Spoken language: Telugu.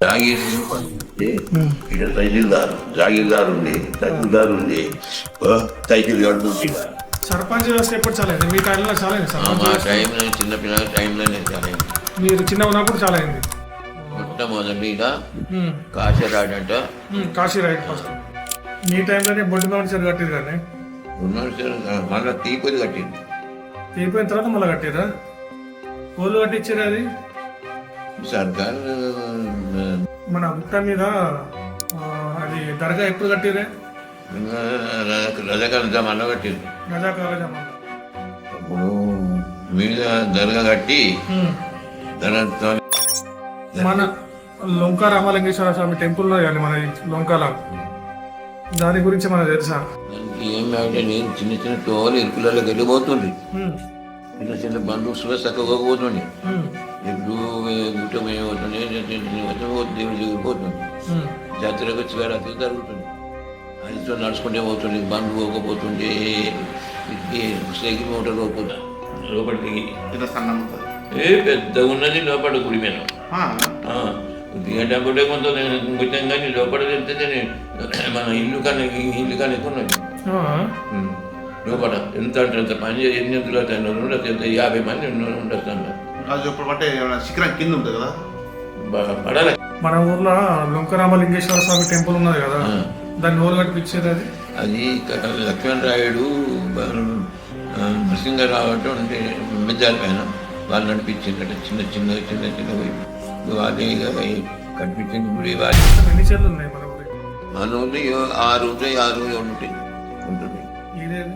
జాగీర్ ఇక్కడ తహసీల్దార్ జాగీర్దార్ ఉంది తహసీల్దార్ ఉంది సైకిల్ కడుతుంది సర్పంచ్ వ్యవస్థ ఎప్పుడు చాలా అయింది మీ టైంలో చాలా అయింది ఆ, సర్పంచ్ మా. టైంలో చిన్నపిల్లల టైంలోనే చాలా మీరు చిన్న ఉన్నప్పుడు చాలా అయింది మొట్టమొదటిగా ఉమ్, కాశరాడంట ఉమ్, కాశీ రైట్ ఫస్ట్. మీ టైంలోనే బొడ్డు మనిషి కట్టిరు కానీ? మళ్ళీ తీపది కట్టింది. తీపోయిన తర్వాత మళ్ళీ కట్టిరా ఓళ్ళు కట్టించారు అది? సర్కార్ మన గుట్ట మీద అది దర్గా ఎప్పుడు కట్టిరే రజకాల జమాలో కట్టింది గజాకాల జమా. అప్పుడు మీద దర్గా కట్టి దానితో మన లొంక రామలింగేశ్వర స్వామి టెంపుల్ కానీ మన లొంకాల. దాని గురించి మనకు తెలుసా? ఏమంటే నేను చిన్న చిన్న తోలు ఇరుకులలో వెళ్ళిపోతుంది ఉమ్, చిన్న చిన్న సుఖ చక్కగా ఉమ్, ఎప్పుడు గుట్టమే పోతుంది దేవుడి దగ్గరికి పోతుంది. ఉమ్. జాతరకు శివరాత్రి జరుగుతుంది. అదితో నడుచుకుంటే పోతుంది బండ్లు పోకపోతుండే సైకిల్ మోటార్ పోతుంది లోపలికి. ఏ పెద్దగా ఉన్నది లోపల గుడి మీద. ఆ, దిగటప్పుడే కొంత కొంచెం కానీ లోపల వెళ్తే మన ఇల్లు కానీ ఇల్లు కానీ ఎక్కువ ఉన్నది. ఆ, ఉమ్. లోపల. ఎంత అంటే ఎంత పని ఎన్ని ఎంత? యాభై మంది ఉండొచ్చు ఇప్పుడు అంటే శిఖరం కింద ఉంటుంది కదా? బాగా పడాలి మన ఊర్లో లొంక రామలింగేశ్వర స్వామి టెంపుల్ ఉన్నది కదా. దాన్ని ఊరు కట్టించేది అది? అది క- లక్ష్మణ్ రాయుడు బ- ఆ, నరసింహరావు అంటే ఉంటే మెజార్ పైన వాళ్ళు నడిపించిందట చిన్న చిన్న చిన్న చిన్న వాళ్ళే కనిపించింది గుడి వాళ్ళు ఎన్ని చెట్లు ఉన్నాయి మన ఊరికి? మన ఊళ్ళో ఆరు ఉంటాయి ఆరు ఉంటాయి. ఉంటుంది ఇదేది